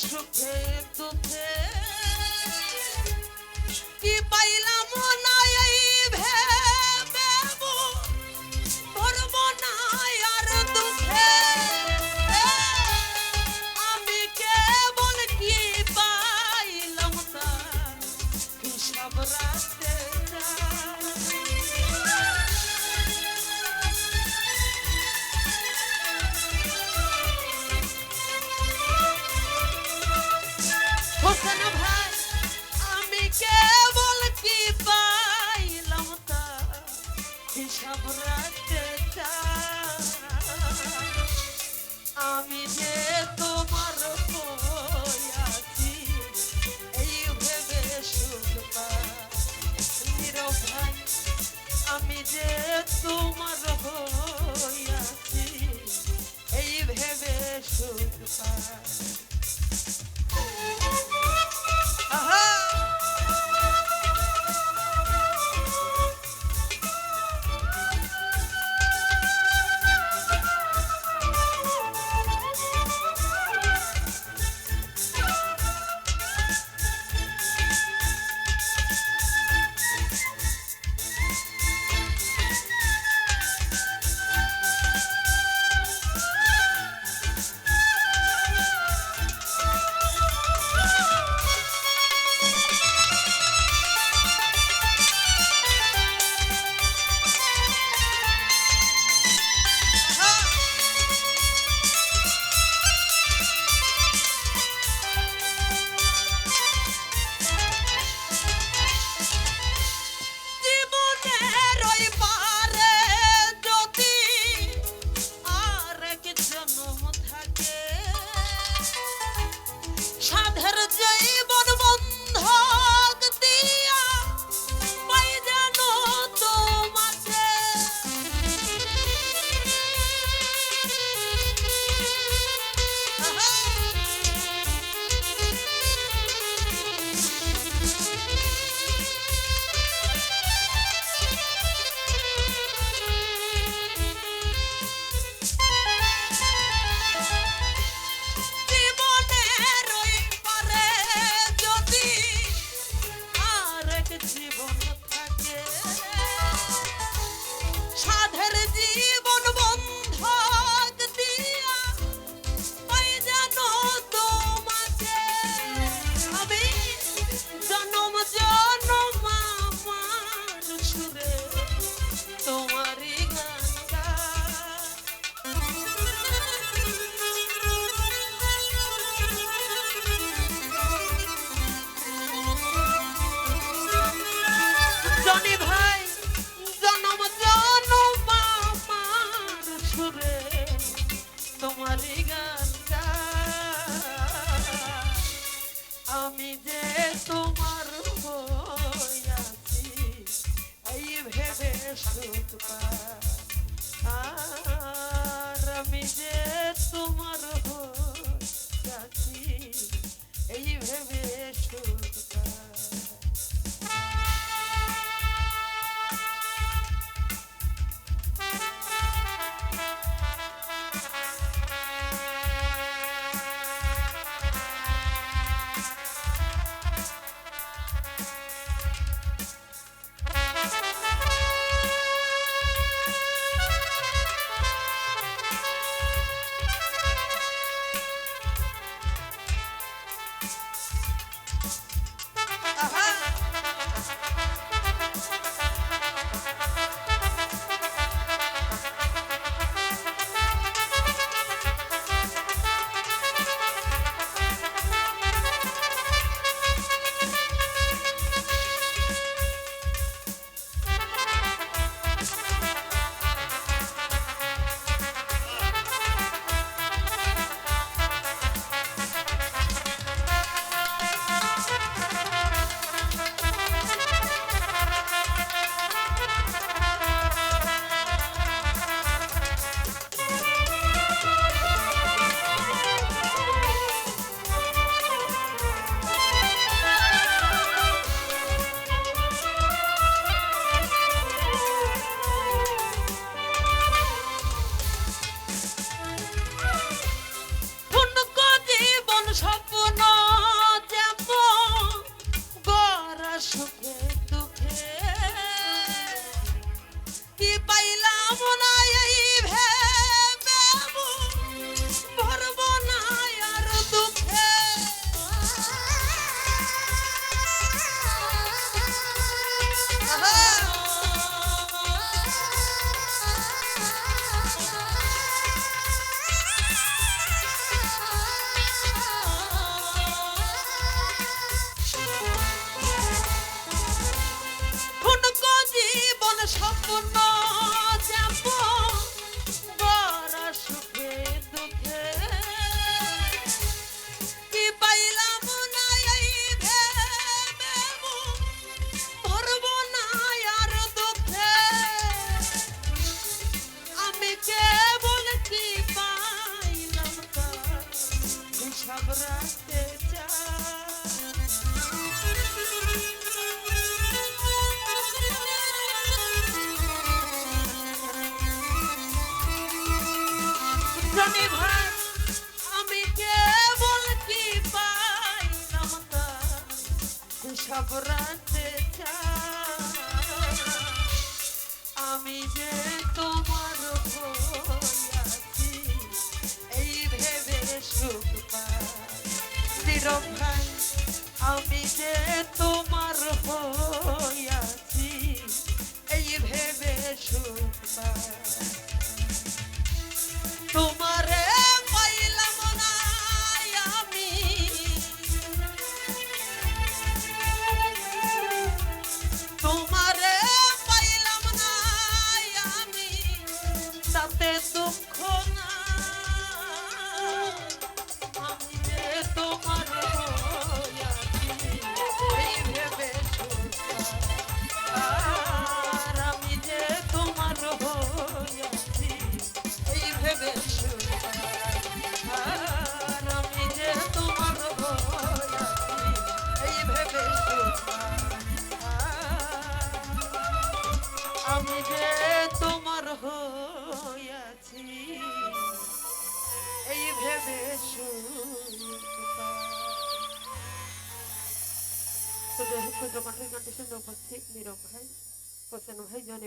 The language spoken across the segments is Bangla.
সুখে দুঃখে আমি যে তোমার হইয়াছি এই ভেবে সুখ আর আমি যে তোমার হইয়াছি এই ভেবে সুখ চাই ভাই আমি পাই তার হিসাব রাখতে আমি যে তোমার হইয়াছি এই ভেবে সুখ পাই।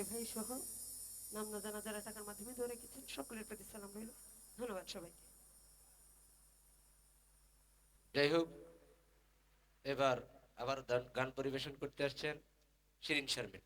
ভাই সহ নাম না জানা যারা টাকার মাধ্যমে ধরে গেছেন সকলের প্রতি সালাম রইল। ধন্যবাদ সবাইকে। যাই হোক, এবার আবার গান পরিবেশন করতে আসছেন শিরিন শারমিন।